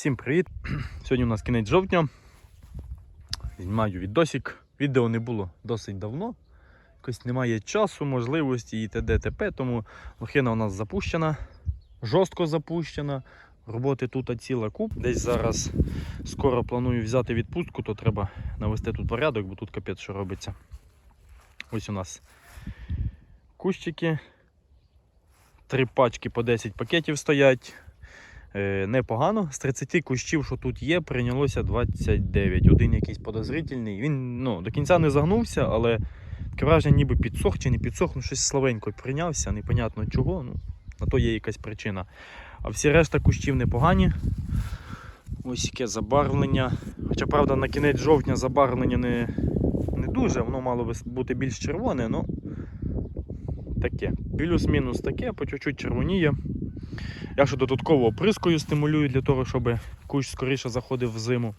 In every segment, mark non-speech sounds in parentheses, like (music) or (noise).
Всім привіт! (clears throat) Сьогодні у нас кінець жовтня. Знімаю відосик. Відео не було досить давно. Якось немає часу, можливості і т.д. т.п. Тому лохина у нас запущена, жорстко запущена. Роботи тут ціла куб. Десь зараз скоро планую взяти відпустку, то треба навести тут порядок, бо тут капець що робиться. Ось у нас кущики. Три пачки по 10 пакетів стоять. Е, непогано. З 30 кущів, що тут є, прийнялося 29. Один якийсь подозрительний. Він ну, до кінця не загнувся, але таке враження ніби підсох чи не підсох, ну щось слабенько прийнявся, непонятно чого. Ну, на то є якась причина. А всі решта кущів непогані. Ось яке забарвлення. Хоча, правда, на кінець жовтня забарвлення не, не дуже, воно мало би бути більш червоне, ну таке. Плюс-мінус таке, по чуть-чуть червоніє. Я ще додатково оприскою стимулюю для того, щоб кущ скоріше заходив в зиму.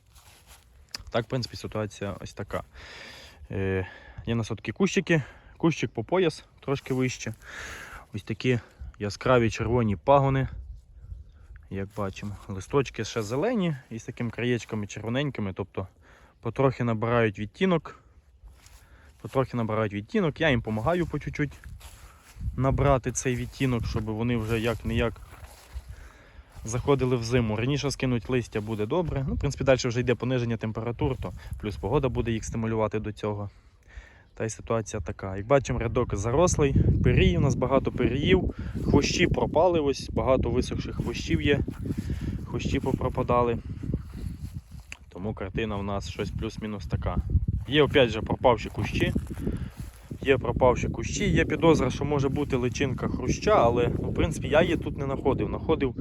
Так, в принципі, ситуація ось така. Е, є у нас кущики, кущик по пояс, трошки вище. Ось такі яскраві червоні пагони. Як бачимо, листочки ще зелені і з такими краєчками червоненькими, тобто потрохи набирають відтінок. Потрохи набирають відтінок, я їм допомагаю по чуть-чуть набрати цей відтінок, щоб вони вже як-не-як заходили в зиму. Раніше скинуть листя буде добре. Ну, в принципі, далі вже йде пониження температур, то плюс погода буде їх стимулювати до цього. Та й ситуація така. Як бачимо, рядок зарослий, пирій, у нас багато пиріїв, хвощі пропали, ось багато висохших хвощів є, хвощі попропадали. Тому картина у нас щось плюс-мінус така. Є опять же пропавші кущі. Є пропавші кущі, є підозра, що може бути личинка хруща, але ну, в принципі я її тут не знаходив. Находив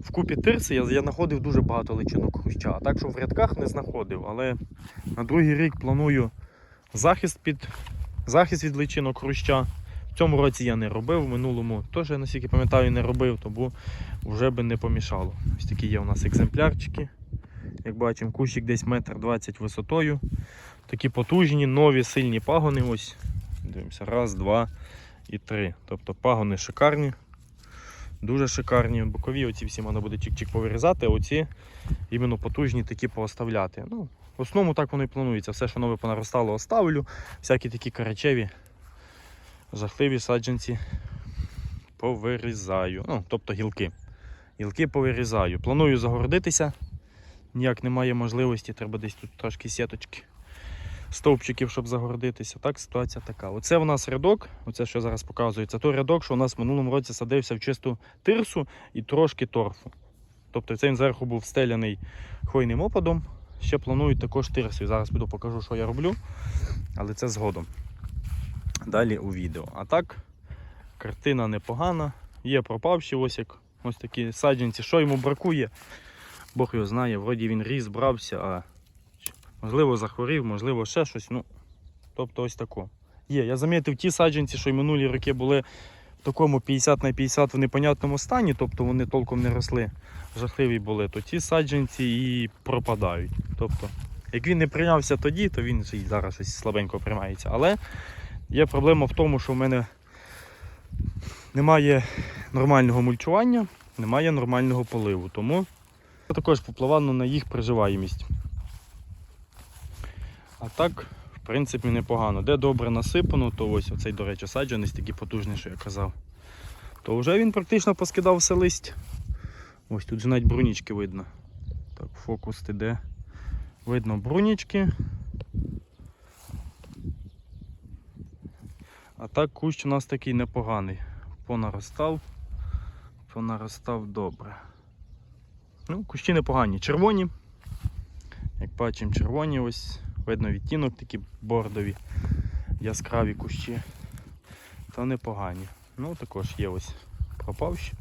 в купі тирси, я, знаходив дуже багато личинок хруща. А так що в рядках не знаходив. Але на другий рік планую захист під захист від личинок хруща. В цьому році я не робив, в минулому теж, наскільки пам'ятаю, не робив, тому вже би не помішало. Ось такі є у нас екземплярчики. Як бачимо, кущик десь метр двадцять висотою. Такі потужні, нові, сильні пагони. Ось Дивимося, раз, два і три. Тобто пагони шикарні, дуже шикарні. Бокові оці всі можна буде чик-чик повирізати, а оці іменно потужні такі пооставляти. Ну, В основному так воно і планується. Все, що нове понаростало, оставлю. Всякі такі карачеві, жахливі саджанці повирізаю. Ну, тобто гілки. Гілки повирізаю. Планую загородитися. Ніяк немає можливості, треба десь тут трошки сіточки стовпчиків, щоб загородитися. Так, ситуація така. Оце у нас рядок, оце що зараз показує, це той рядок, що у нас в минулому році садився в чисту тирсу і трошки торфу. Тобто цей зверху був стеляний хвойним опадом. Ще планують також тирсу. Зараз піду покажу, що я роблю, але це згодом. Далі у відео. А так, картина непогана. Є пропавші ось як ось такі саджанці. Що йому бракує? Бог його знає, вроді він ріс, брався, а Можливо, захворів, можливо, ще щось. Ну, тобто ось тако. Є, я замітив ті саджанці, що й минулі роки були в такому 50 на 50 в непонятному стані, тобто вони толком не росли, жахливі були, то ті саджанці і пропадають. Тобто, як він не прийнявся тоді, то він і зараз щось слабенько приймається. Але є проблема в тому, що в мене немає нормального мульчування, немає нормального поливу. Тому це також впливало на їх приживаємість. А так, в принципі, непогано. Де добре насипано, то ось оцей, до речі, саджанець такий потужний, що я казав. То вже він практично поскидав все листя. Ось тут же навіть брунічки видно. Так, фокус іде. Видно брунічки. А так кущ у нас такий непоганий. Понаростав, понаростав добре. Ну, Кущі непогані. Червоні. Як бачимо, червоні ось. Видно відтінок такі бордові, яскраві кущі. Та непогані. Ну також є ось пропавші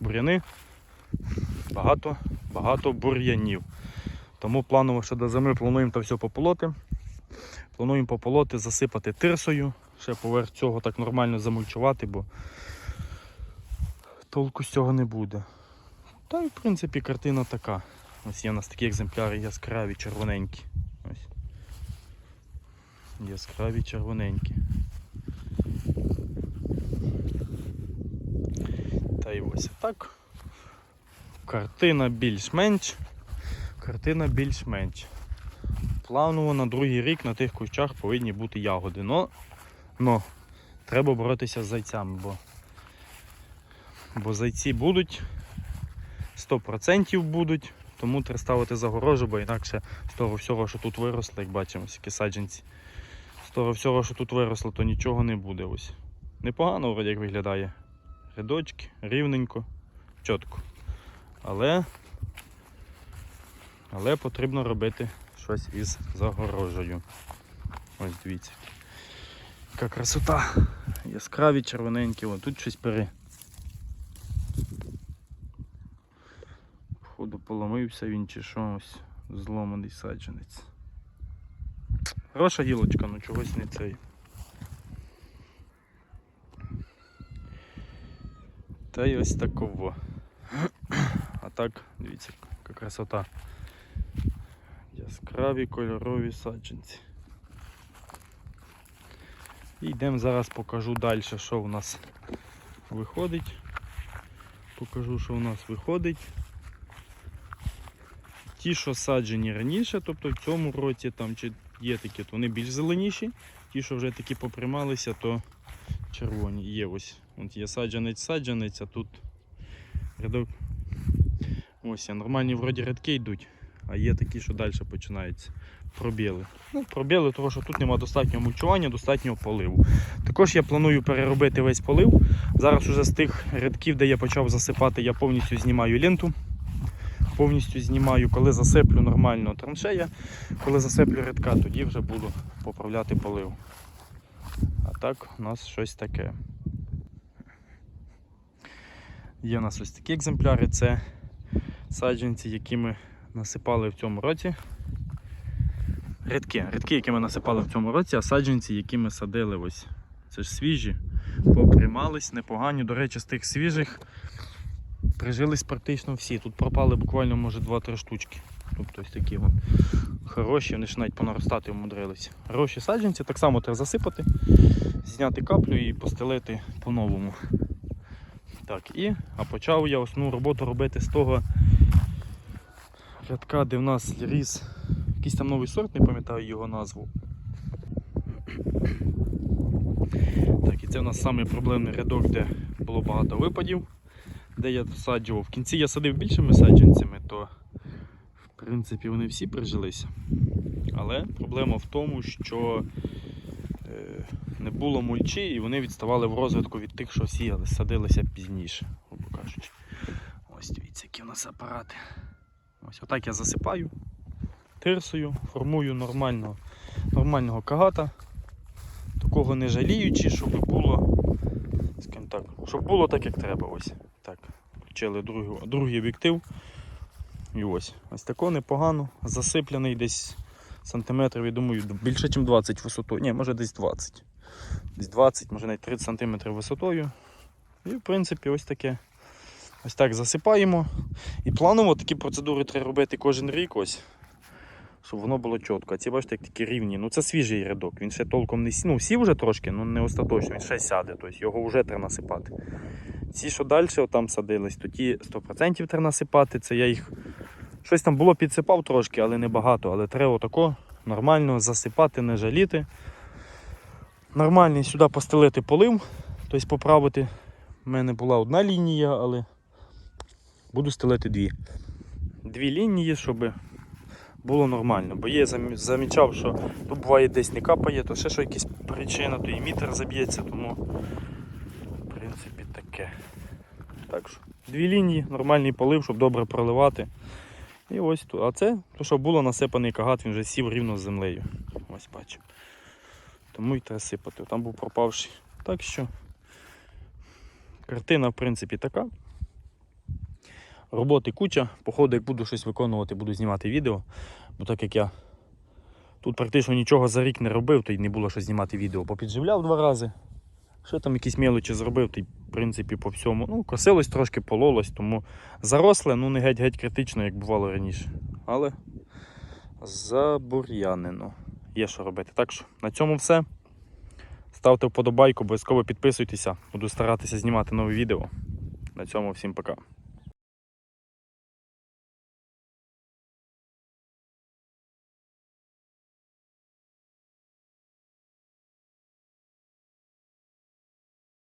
бур'яни. Багато, багато бур'янів. Тому планово, що до зими плануємо то все пополоти. Плануємо пополоти, засипати тирсою, ще поверх цього так нормально замульчувати, бо толку з цього не буде. Та й в принципі картина така. Ось є у нас такі екземпляри яскраві, червоненькі. Яскраві червоненькі. Та й ось так. Картина більш-менш. Картина більш-менш. Планово на другий рік на тих кущах повинні бути ягоди. Но, но треба боротися з зайцями, бо, бо зайці будуть, 100% будуть, тому треба ставити загорожу, бо інакше з того всього, що тут виросло, як бачимо, які саджанці. Того всього, що тут виросло, то нічого не буде. Ось. Непогано вроді як виглядає. Рядочки, рівненько, чітко. Але, але потрібно робити щось із загорожею. Ось дивіться. Яка красота. Яскраві червоненькі, О, тут щось пере. Походу поломився він чи що ось зломаний саджанець. Хороша гілочка, ну чогось не цей. Та й ось таково. (clears throat) А так, дивіться, яка красота. Яскраві кольорові саджанці. І йдемо зараз покажу далі, що у нас виходить. Покажу, що у нас виходить. Ті, що саджені раніше, тобто в цьому році там чи є такі, то вони більш зеленіші. Ті, що вже такі поприймалися, то червоні. Є ось. От є саджанець саджанець, а тут рядок. Ось, а нормальні вроді рядки йдуть, а є такі, що далі починаються. Пробіли. Ну, пробіли, тому що тут немає достатнього мульчування, достатнього поливу. Також я планую переробити весь полив. Зараз уже з тих рядків, де я почав засипати, я повністю знімаю ленту. Повністю знімаю, коли засиплю нормально траншея, коли засиплю рядка, тоді вже буду поправляти полив. А так у нас щось таке. Є у нас ось такі екземпляри, це саджанці, які ми насипали в цьому році. Рядки, рядки, які ми насипали в цьому році, а саджанці, які ми садили ось. Це ж свіжі, поприймались непогані. До речі, з тих свіжих прижились практично всі. Тут пропали буквально, може, 2-3 штучки. Тобто ось такі вон. хороші, вони ж навіть понаростати умудрилися. Хороші саджанці, так само треба засипати, зняти каплю і постелити по-новому. Так, і а почав я основну роботу робити з того рядка, де в нас ріс якийсь там новий сорт, не пам'ятаю його назву. Так, і це в нас самий проблемний рядок, де було багато випадів, де я саджував. В кінці я садив більшими саджанцями, то в принципі вони всі прижилися. Але проблема в тому, що е, не було мульчі і вони відставали в розвитку від тих, що сіяли, садилися пізніше, грубо кажучи. Ось дивіться, які у нас апарати. Ось отак я засипаю тирсою, формую нормального, нормального кагата, такого не жаліючи, щоб було, скажімо так, щоб було так, як треба. Ось. Так, включили другий, другий об'єктив. І ось. Ось тако непогано, засипляний десь сантиметрів, я думаю, більше, ніж 20 висотою. Ні, може десь 20. Десь 20, може навіть 30 сантиметрів висотою. І в принципі ось таке. Ось так засипаємо. І планово такі процедури треба робити кожен рік, ось, щоб воно було чітко. А ці бачите, як такі рівні. Ну це свіжий рядок. Він ще толком не сів. Ну, сів вже трошки, ну не остаточно, він ще сяде, тобто його вже треба насипати. Ці, що далі там садились, то ті 100% треба насипати. Це я їх щось там було підсипав трошки, але не багато. Але треба отако нормально засипати, не жаліти. Нормальний сюди постелити полив, тобто поправити. У мене була одна лінія, але буду стелити дві. Дві лінії, щоб було нормально. Бо є замічав, що тут буває десь не капає, то ще що якась причина, то і мітер заб'ється, тому в принципі таке. Так що, дві лінії, нормальний полив, щоб добре проливати. І ось тут. А це, то, що було насипаний кагат, він вже сів рівно з землею. Ось бачу. Тому і треба сипати. Там був пропавший. Так що картина, в принципі, така. Роботи куча. Походу, як буду щось виконувати, буду знімати відео. Бо так як я тут практично нічого за рік не робив, то й не було що знімати відео. Попідживляв два рази. Що там якісь мелочі зробив, то й в принципі по всьому. Ну, косилось трошки, пололось, тому заросле, ну не геть-геть критично, як бувало раніше. Але забур'янено. Є що робити. Так що на цьому все. Ставте вподобайку, обов'язково підписуйтеся. Буду старатися знімати нові відео. На цьому всім пока.